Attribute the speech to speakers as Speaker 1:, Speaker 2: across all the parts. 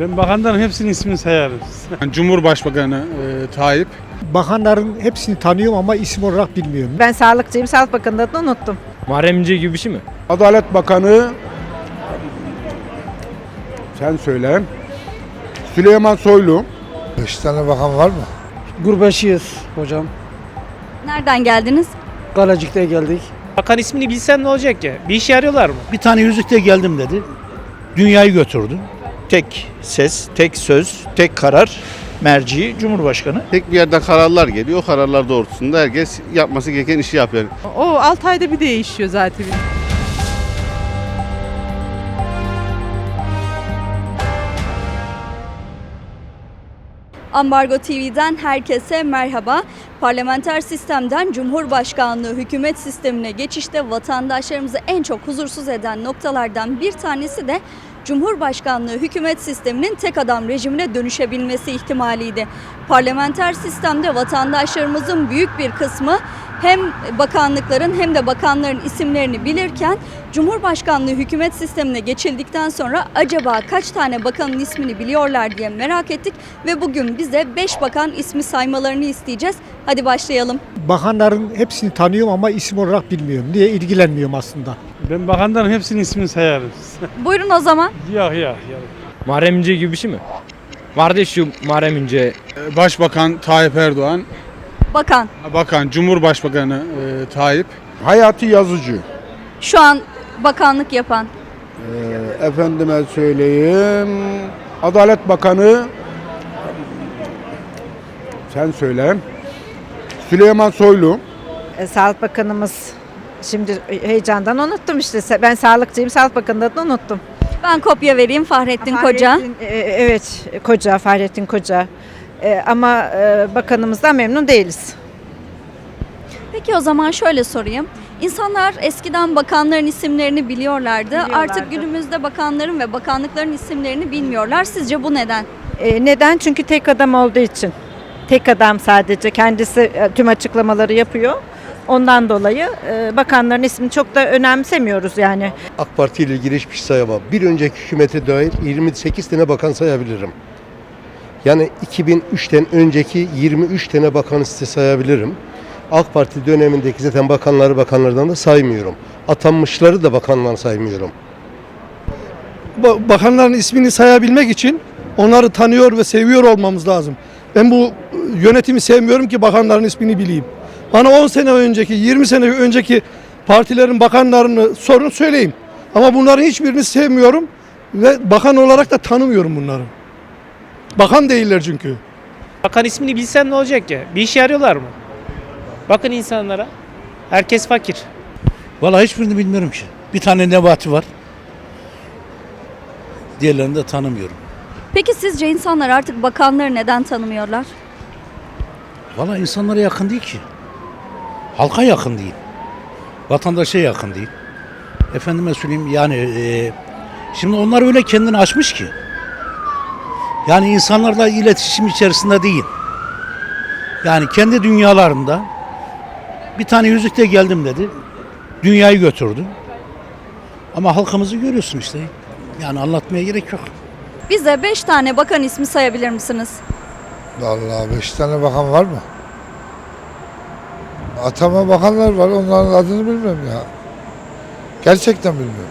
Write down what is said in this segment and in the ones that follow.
Speaker 1: Ben bakanların hepsinin ismini sayarım.
Speaker 2: Cumhurbaşkanı e, Tayyip.
Speaker 3: Bakanların hepsini tanıyorum ama isim olarak bilmiyorum.
Speaker 4: Ben sağlıkçıyım. Sağlık Bakanı'nı adını unuttum.
Speaker 5: Muharrem İnce gibi bir şey mi?
Speaker 2: Adalet Bakanı sen söyle. Süleyman Soylu.
Speaker 6: Beş tane bakan var mı?
Speaker 7: Gurbeşiyiz hocam.
Speaker 8: Nereden geldiniz?
Speaker 7: Galecik'te geldik.
Speaker 5: Bakan ismini bilsen ne olacak ya? Bir işe yarıyorlar mı?
Speaker 9: Bir tane yüzükle geldim dedi. Dünyayı götürdü. Tek ses, tek söz, tek karar merci Cumhurbaşkanı.
Speaker 10: Tek bir yerden kararlar geliyor. O kararlar doğrultusunda herkes yapması gereken işi yapıyor.
Speaker 4: O 6 ayda bir değişiyor zaten.
Speaker 8: Ambargo TV'den herkese merhaba. Parlamenter sistemden Cumhurbaşkanlığı hükümet sistemine geçişte vatandaşlarımızı en çok huzursuz eden noktalardan bir tanesi de Cumhurbaşkanlığı hükümet sisteminin tek adam rejimine dönüşebilmesi ihtimaliydi. Parlamenter sistemde vatandaşlarımızın büyük bir kısmı hem bakanlıkların hem de bakanların isimlerini bilirken Cumhurbaşkanlığı hükümet sistemine geçildikten sonra acaba kaç tane bakanın ismini biliyorlar diye merak ettik ve bugün bize 5 bakan ismi saymalarını isteyeceğiz. Hadi başlayalım.
Speaker 3: Bakanların hepsini tanıyorum ama isim olarak bilmiyorum. Niye ilgilenmiyorum aslında.
Speaker 1: Ben bakanların hepsinin ismini sayarım.
Speaker 8: Buyurun o zaman.
Speaker 1: yok yok.
Speaker 5: Muharrem İnce gibi bir şey mi? Vardı şu Muharrem İnce.
Speaker 2: Başbakan Tayyip Erdoğan.
Speaker 8: Bakan.
Speaker 2: Bakan Cumhurbaşkanı e, Tayyip. Hayati Yazıcı.
Speaker 8: Şu an bakanlık yapan.
Speaker 2: E, efendime söyleyeyim. Adalet Bakanı sen söyle. Süleyman Soylu.
Speaker 4: E, Sağlık Bakanımız şimdi heyecandan unuttum işte. Ben sağlıkçıyım. Sağlık Bakanı'nı adını unuttum.
Speaker 8: Ben kopya vereyim Fahrettin Koca.
Speaker 4: Fahrettin, e, evet, Koca, Fahrettin Koca. E, ama e, bakanımızdan memnun değiliz.
Speaker 8: Peki o zaman şöyle sorayım. İnsanlar eskiden bakanların isimlerini biliyorlardı.
Speaker 4: Biliyorlardı.
Speaker 8: Artık günümüzde bakanların ve bakanlıkların isimlerini bilmiyorlar. Sizce bu neden?
Speaker 4: E, neden? Çünkü tek adam olduğu için. Tek adam sadece kendisi e, tüm açıklamaları yapıyor. Ondan dolayı e, bakanların ismini çok da önemsemiyoruz yani.
Speaker 6: AK Parti ile ilgili hiçbir şey sayamam. Bir önceki hükümete dair 28 tane bakan sayabilirim. Yani 2003'ten önceki 23 tane bakan size sayabilirim. AK Parti dönemindeki zaten bakanları bakanlardan da saymıyorum. Atanmışları da bakanlar saymıyorum.
Speaker 7: Bakanların ismini sayabilmek için onları tanıyor ve seviyor olmamız lazım. Ben bu yönetimi sevmiyorum ki bakanların ismini bileyim. Bana 10 sene önceki, 20 sene önceki partilerin bakanlarını sorun söyleyeyim. Ama bunların hiçbirini sevmiyorum ve bakan olarak da tanımıyorum bunları. Bakan değiller çünkü.
Speaker 5: Bakan ismini bilsen ne olacak ya? Bir işe yarıyorlar mı? Bakın insanlara. Herkes fakir.
Speaker 9: Vallahi hiçbirini bilmiyorum ki. Bir tane Nebati var. Diğerlerini de tanımıyorum.
Speaker 8: Peki sizce insanlar artık bakanları neden tanımıyorlar?
Speaker 9: Vallahi insanlara yakın değil ki. Halka yakın değil. Vatandaşa yakın değil. Efendime söyleyeyim yani e, şimdi onlar öyle kendini açmış ki. Yani insanlarla iletişim içerisinde değil. Yani kendi dünyalarında bir tane yüzükle geldim dedi. Dünyayı götürdü. Ama halkımızı görüyorsun işte. Yani anlatmaya gerek yok.
Speaker 8: Bize 5 tane bakan ismi sayabilir misiniz?
Speaker 6: Vallahi beş tane bakan var mı? Atama bakanlar var. Onların adını bilmiyorum ya. Gerçekten bilmiyorum.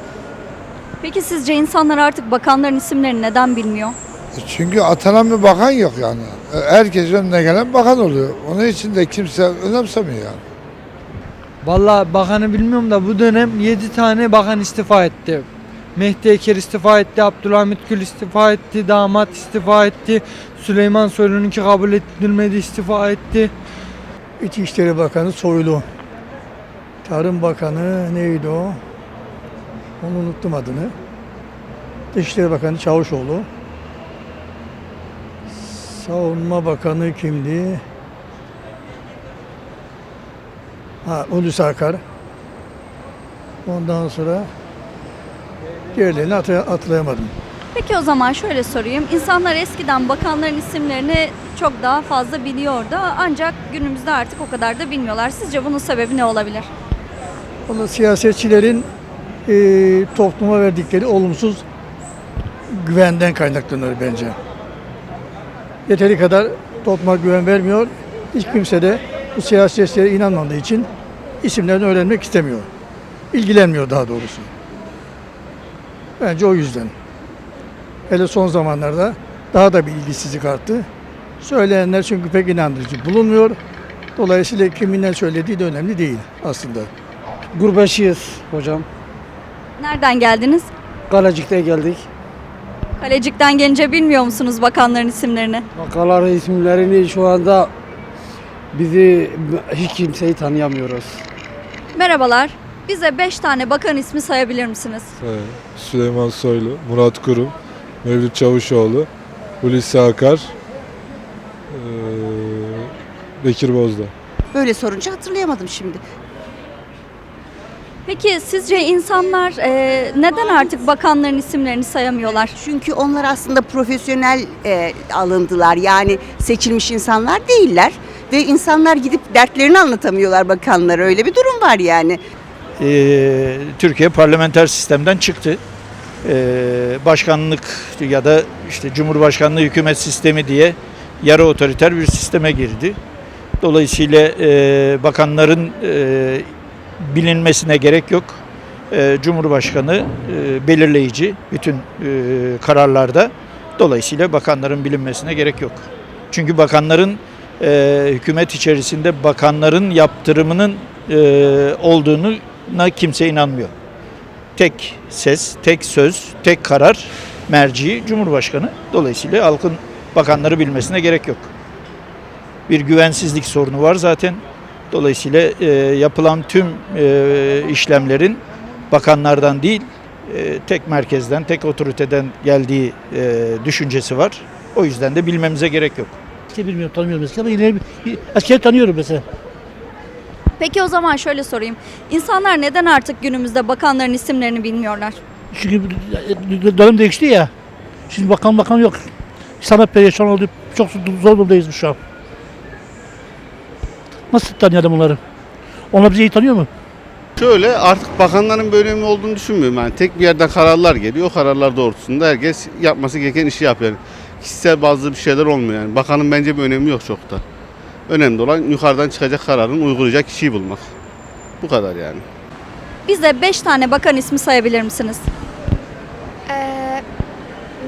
Speaker 8: Peki sizce insanlar artık bakanların isimlerini neden bilmiyor?
Speaker 6: Çünkü atanan bir bakan yok yani. Herkes önüne gelen bakan oluyor. Onun için de kimse önemsemiyor yani.
Speaker 7: Vallahi bakanı bilmiyorum da bu dönem 7 tane bakan istifa etti. Mehdi Eker istifa etti, Abdülhamit Gül istifa etti, damat istifa etti, Süleyman Soylu'nunki kabul edilmedi istifa etti. İçişleri Bakanı Soylu. Tarım Bakanı neydi o? Onu unuttum adını. Dışişleri Bakanı Çavuşoğlu. Savunma Bakanı kimdi? Ha, Hulusi Akar. Ondan sonra diğerlerini hatırlayamadım.
Speaker 8: Peki o zaman şöyle sorayım. İnsanlar eskiden bakanların isimlerini çok daha fazla biliyordu ancak günümüzde artık o kadar da bilmiyorlar. Sizce bunun sebebi ne olabilir?
Speaker 7: Valla siyasetçilerin eee, topluma verdikleri olumsuz
Speaker 3: güvenden kaynaklanır bence. Yeteri kadar topluma güven vermiyor. Hiç kimse de bu siyasetlere inanmadığı için isimlerini öğrenmek istemiyor. İlgilenmiyor daha doğrusu. Bence o yüzden. Hele son zamanlarda daha da bir ilgisizlik arttı. Söyleyenler çünkü pek inandırıcı bulunmuyor. Dolayısıyla kimin ne söylediği de önemli değil aslında.
Speaker 11: Gurbetçiyiz hocam.
Speaker 8: Nereden geldiniz?
Speaker 11: Galecik'te geldik.
Speaker 8: Kalecik'ten gelince bilmiyor musunuz bakanların isimlerini?
Speaker 11: Vakaların isimlerini şu anda bizi hiç kimseyi tanıyamıyoruz.
Speaker 8: Merhabalar. Bize 5 tane bakan ismi sayabilir misiniz?
Speaker 12: Süleyman Soylu, Murat Kurum, Mevlüt Çavuşoğlu, Hulusi Akar, eee, Bekir Bozdağ.
Speaker 13: Böyle sorunca hatırlayamadım şimdi.
Speaker 8: Peki sizce insanlar e, neden artık bakanların isimlerini sayamıyorlar?
Speaker 13: Çünkü onlar aslında profesyonel e, alındılar. Yani seçilmiş insanlar değiller. Ve insanlar gidip dertlerini anlatamıyorlar bakanlara. Öyle bir durum var yani.
Speaker 14: Ee, Türkiye parlamenter sistemden çıktı. Ee, başkanlık ya da işte Cumhurbaşkanlığı hükümet sistemi diye yarı otoriter bir sisteme girdi. Dolayısıyla e, bakanların e, bilinmesine gerek yok. E, Cumhurbaşkanı e, belirleyici bütün e, kararlarda. Dolayısıyla bakanların bilinmesine gerek yok. Çünkü bakanların e, hükümet içerisinde bakanların yaptırımının olduğuna kimse inanmıyor. Tek ses, tek söz, tek karar merci Cumhurbaşkanı. Dolayısıyla halkın bakanları bilmesine gerek yok. Bir güvensizlik sorunu var zaten. Dolayısıyla e, yapılan tüm e, işlemlerin bakanlardan değil, e, tek merkezden, tek otoriteden geldiği e, düşüncesi var. O yüzden de bilmemize gerek yok.
Speaker 11: İşte bilmiyorum tanımıyorum mesela ama yine askeri tanıyorum mesela.
Speaker 8: Peki o zaman şöyle sorayım. İnsanlar neden artık günümüzde bakanların isimlerini bilmiyorlar?
Speaker 11: Çünkü dönem değişti ya. Şimdi bakan bakan yok. İnsanlar perişan oldu. Çok zor durumdayız şu an. Nasıl tanıyalım onları? Onlar bizi iyi tanıyor mu?
Speaker 10: Şöyle artık bakanların bir önemi olduğunu düşünmüyorum. Yani tek bir yerden kararlar geliyor. O kararlar doğrultusunda herkes yapması gereken işi yapıyor. Yani kişisel bazı bir şeyler olmuyor yani. Bakanın bence bir önemi yok çok da. Önemli olan yukarıdan çıkacak kararın uygulayacak kişiyi bulmak. Bu kadar yani.
Speaker 8: Bize 5 tane bakan ismi sayabilir misiniz?
Speaker 15: Ee,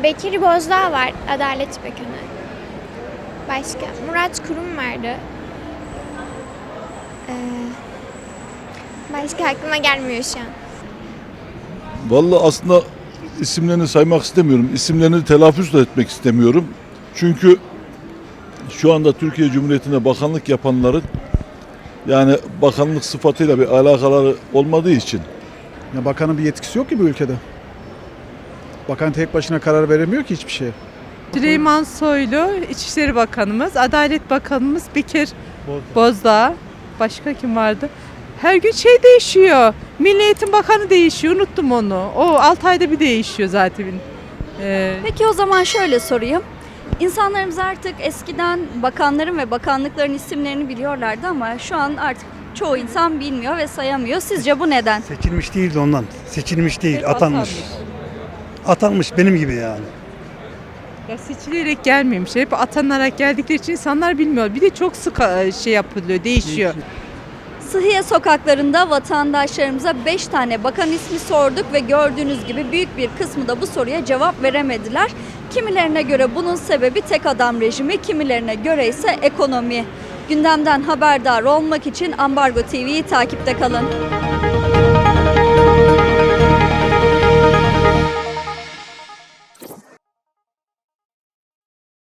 Speaker 15: Bekir Bozdağ var, Adalet Bakanı. Başka? Murat Kurum vardı. Ee, başka aklıma gelmiyor şu an.
Speaker 12: Vallahi aslında isimlerini saymak istemiyorum. İsimlerini telaffuz da etmek istemiyorum. Çünkü şu anda Türkiye Cumhuriyeti'nde bakanlık yapanların yani bakanlık sıfatıyla bir alakaları olmadığı için
Speaker 2: Ya bakanın bir yetkisi yok ki bu ülkede. Bakan tek başına karar veremiyor ki hiçbir şeye.
Speaker 16: Süleyman Soylu, İçişleri Bakanımız, Adalet Bakanımız Bekir Bozdağ. Başka kim vardı? Her gün şey değişiyor. Milli Eğitim Bakanı değişiyor. Unuttum onu. O 6 ayda bir değişiyor zaten. Ee,
Speaker 8: Peki o zaman şöyle sorayım. İnsanlarımız artık eskiden bakanların ve bakanlıkların isimlerini biliyorlardı ama şu an artık çoğu insan bilmiyor ve sayamıyor. Sizce bu neden?
Speaker 1: Seçilmiş değildi ondan. Seçilmiş değil,
Speaker 16: Hep
Speaker 1: atanmış. Atanmış benim gibi yani.
Speaker 16: ya seçilerek gelmemiş. Hep atanarak geldikleri için insanlar bilmiyor. Bir de çok sık e, şey yapılıyor, değişiyor.
Speaker 8: Sıhhiye sokaklarında vatandaşlarımıza 5 tane bakan ismi sorduk ve gördüğünüz gibi büyük bir kısmı da bu soruya cevap veremediler. Kimilerine göre bunun sebebi tek adam rejimi, kimilerine göre ise ekonomi. Gündemden haberdar olmak için Ambargo TV'yi takipte kalın.